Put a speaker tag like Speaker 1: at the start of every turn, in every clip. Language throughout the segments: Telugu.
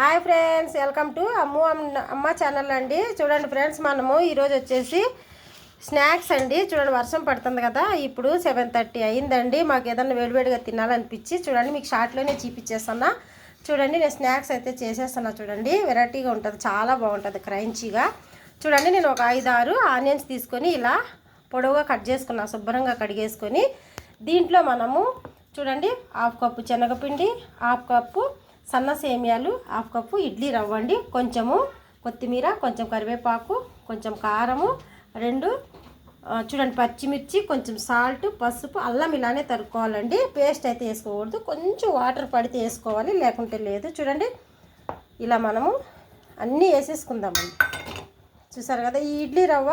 Speaker 1: Hi friends welcome to Ammu Aam- Amma channel అండి. చూడండి ఫ్రెండ్స్ మనము ఈరోజు వచ్చేసి స్నాక్స్ అండి. చూడండి వర్షం పడుతుంది కదా ఇప్పుడు సెవెన్ థర్టీ అయిందండి. మాకు ఏదన్నా వేడివేడిగా తినాలనిపించి చూడండి మీకు షార్ట్లోనే చూపించేస్తున్నా. చూడండి నేను స్నాక్స్ అయితే చేసేస్తున్నా చూడండి. వెరైటీగా ఉంటుంది చాలా బాగుంటుంది క్రంచీగా. చూడండి నేను ఒక ఐదు ఆరు ఆనియన్స్ తీసుకొని ఇలా పొడవుగా కట్ చేసుకున్నా శుభ్రంగా కడిగేసుకొని. దీంట్లో మనము చూడండి హాఫ్ కప్పు శనగపిండి హాఫ్ కప్పు సన్న సేమియాలు హాఫ్ కప్పు ఇడ్లీ రవ్వ అండి. కొంచెము కొత్తిమీర కొంచెం కరివేపాకు కొంచెం కారము రెండు చూడండి పచ్చిమిర్చి కొంచెం సాల్ట్ పసుపు అల్లం ఇలానే తరుక్కోవాలండి. పేస్ట్ అయితే వేసుకోకూడదు. కొంచెం వాటర్ పడితే వేసుకోవాలి లేకుంటే లేదు. చూడండి ఇలా మనము అన్నీ వేసేసుకుందామండి. చూసారు కదా ఈ ఇడ్లీ రవ్వ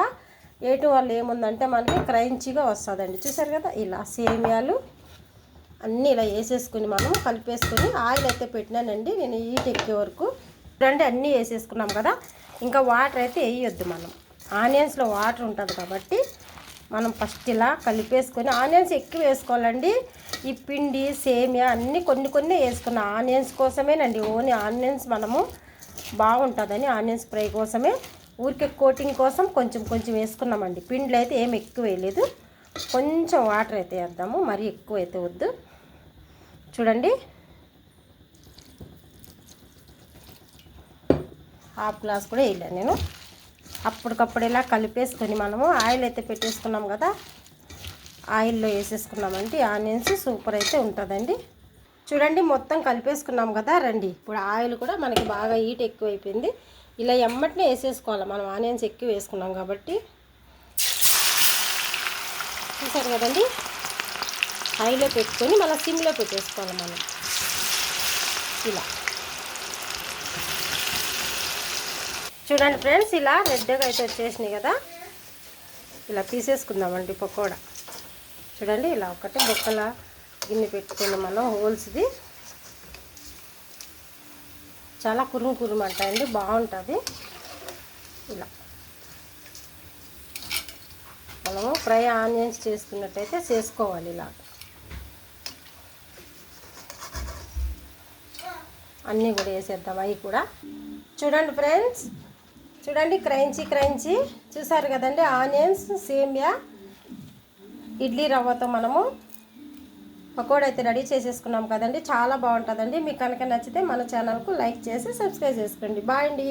Speaker 1: వేయటం వల్ల ఏముందంటే మనకి క్రంచీగా వస్తుందండి. చూసారు కదా ఇలా సేమియాలు అన్నీ ఇలా వేసేసుకుని మనం కలిపేసుకుని ఆయిల్ అయితే పెట్టినానండి. నేను హీట్ ఎక్కే వరకు. చూడండి అన్నీ వేసేసుకున్నాం కదా. ఇంకా వాటర్ అయితే వేయొద్దు మనం. ఆనియన్స్లో వాటర్ ఉంటుంది కాబట్టి మనం ఫస్ట్ ఇలా కలిపేసుకొని ఆనియన్స్ ఎక్కువ వేసుకోవాలండి. ఈ పిండి సేమియా అన్నీ కొన్ని కొన్ని వేసుకున్నాం ఆనియన్స్ కోసమేనండి. ఓన్లీ ఆనియన్స్ మనము బాగుంటుందని ఆనియన్స్ ఫ్రై కోసమే. ఊరికే కోటింగ్ కోసం కొంచెం కొంచెం వేసుకున్నామండి. పిండిలో అయితే ఏం ఎక్కువ వేయలేదు. కొంచెం వాటర్ అయితే వేద్దాము మరీ ఎక్కువ అయితే వద్దు. చూడండి. హాఫ్ గ్లాస్ కూడా వేయలేను నేను. అప్పటికప్పుడు ఇలా కలిపేసుకొని మనము ఆయిల్ అయితే పెట్టేసుకున్నాం కదా ఆయిల్లో వేసేసుకున్నామంటే ఆనియన్స్ సూపర్ అయితే ఉంటుందండి. చూడండి మొత్తం కలిపేసుకున్నాం కదా రండి. ఇప్పుడు ఆయిల్ కూడా మనకి బాగా హీట్ ఎక్కువైపోయింది. ఇలా ఎమ్మటినే వేసేసుకోవాలి మనం ఆనియన్స్ ఎక్కువ వేసుకున్నాం కాబట్టి. చూసారు కదండి? హైలో పెట్టుకొని మళ్ళీ సిమ్లో పెట్టేసుకోవాలి మనం. ఇలా. చూడండి ఫ్రెండ్స్ ఇలా రెడ్గా అయితే వచ్చేసినాయి కదా. ఇలా తీసేసుకుందామండి పకోడా. చూడండి ఇలా ఒకటి బొక్కల గిన్నె పెట్టుకుని మనం హోల్స్ది. చాలా కురుము కురుము అంటాయండి బాగుంటుంది. ఇలా. మనము ఫ్రై ఆనియన్స్ చేసుకున్నట్టయితే చేసుకోవాలి ఇలా. అన్నీ కూడా వేసేద్దాం అవి కూడా. చూడండి ఫ్రెండ్స్ చూడండి క్రైంచీ క్రైంచీ. చూసారు కదండి ఆనియన్స్ సేమియా ఇడ్లీ రవ్వతో మనము పకోడా అయితే రెడీ చేసేసుకున్నాం కదండి. చాలా బాగుంటుందండి. మీకు కనుక నచ్చితే మన ఛానల్కు లైక్ చేసి సబ్స్క్రైబ్ చేసుకోండి. బాయ్ అండి.